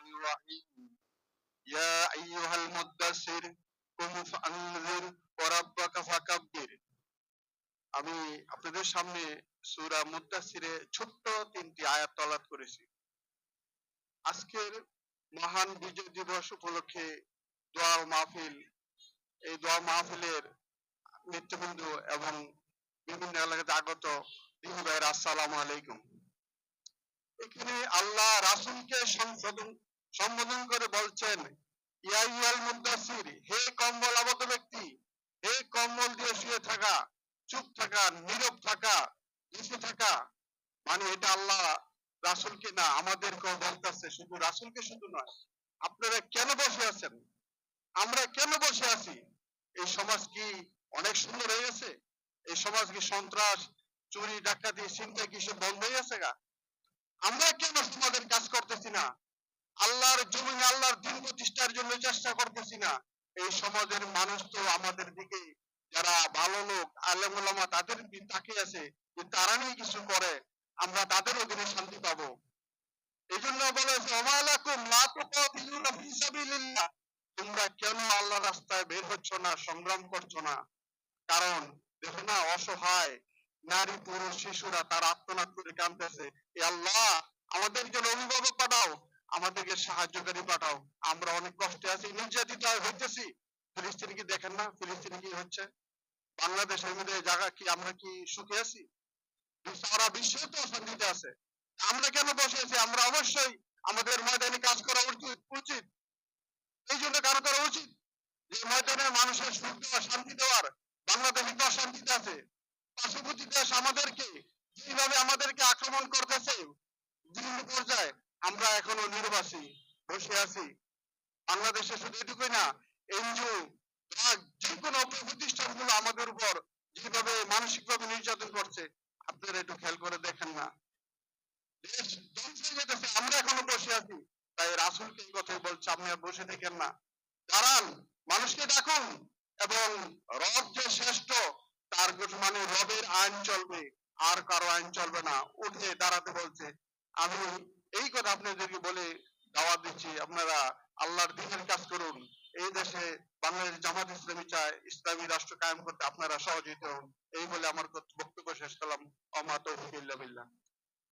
الرحمن الرحيم يا أيها المدثر قم فأنذر وربك فكبر আমি আপনাদের সামনে সূরা মুদ্দাসিরে ছোট্ট তিনটি আয়াত তলাত করেছি আজকের মহান বিজয় দিবস উপলক্ষে দোয়া মাহফিল এই দোয়া মাহফিলের নেতৃবৃন্দ এবং বিভিন্ন এলাকাতে আগত দিনী ভাইয়ের আসসালামু আলাইকুম এখানে আল্লাহ রাসূলকে সংশোধন সম্বোধন করে বলছেন হে কম্বল আবদ্ধ ব্যক্তি, হে কম্বল দিয়ে শুয়ে থাকা, চুপ থাকা, নীরব থাকা, বসে থাকা মানে এটা আল্লাহ রাসূলকে না, আমাদেরকেও বলতেছে, শুধু রাসূলকে শুধু নয়, আপনারা কেন বসে আছেন? আমরা কেন বসে আছি? এই সমাজ কি অনেক সুন্দর হয়ে গেছে? এই সমাজ কি সন্ত্রাস, চুরি, ডাকাতি চিন্তা কি সব বন্ধ হয়ে গেছে গা? আমরা কেন সমাজের কাজ করতেছি না? আল্লাহর জমিনে আল্লাহর দিন প্রতিষ্ঠার জন্য চেষ্টা করতেছি না। এই সমাজের মানুষ তো আমাদের দিকে যারা ভালো লোক, আলেম তাদের তাকিয়ে আছে যে তারা নিয়ে কিছু করে, আমরা তাদের অধীনে শান্তি পাবো। এই জন্য বলে তোমরা কেন আল্লাহ রাস্তায় বের হচ্ছ না, সংগ্রাম করছ না? কারণ দেখো না, অসহায় নারী, পুরুষ, শিশুরা তার আত্মনাদ করে কাঁদতেছে। আল্লাহ আমাদের জন্য অভিভাবক পাঠাও আমাদেরকে সাহায্যকারী পাঠাও। আমরা অনেক কষ্টে আছি। নির্যাতিত হইতেছি। ফিলিস্তিনি কি দেখেন না? ফিলিস্তিনি কি হচ্ছে? বাংলাদেশের মধ্যে জায়গা কি আমরা কি সুখে আছি? সারা বিশ্ব তো অশান্তিতে আছে। আমরা কেন বসে আছি? আমরা অবশ্যই আমাদের ময়দানে কাজ করা উচিত এই জন্য কারও করা উচিত। যে ময়দানে মানুষের সুখ দেওয়া, শান্তি দেওয়ার, বাংলাদেশ তো অশান্তিতে আছে। পার্শ্ববর্তী দেশ আমাদেরকে যেভাবে আমাদেরকে আক্রমণ করতেছে বিভিন্ন পর্যায়ে আমরা এখনও নির্বাসী, বসে আছি। বাংলাদেশে শুধু এটুকুই না, এনজিও যে কোনো প্রতিষ্ঠানগুলো আমাদের উপর যেভাবে মানসিকভাবে নির্যাতন করছে, আপনারা একটু খেয়াল করে দেখেন না। আমরা এখনও বসে আছি। তাই রাসুলকে কথাই বলছে, আপনি বসে না। দাঁড়ান, মানুষকে ডাকুন, এবং রব যে শ্রেষ্ঠ, তার মানে রবের আইন চলবে, আর কারও আইন চলবে না। উঠে দাঁড়াতে বলছে, আমি এই কথা আপনাদেরকে বলে দাওয়াত দিচ্ছি, আপনারা আল্লাহর দিনের কাজ করুন। এই দেশে বাংলাদেশ জামাত ইসলামী চায়, ইসলামী রাষ্ট্র কায়েম করতে আপনারা সহযোগিতা হন। এই বলে আমার বক্তব্য শেষ করলাম।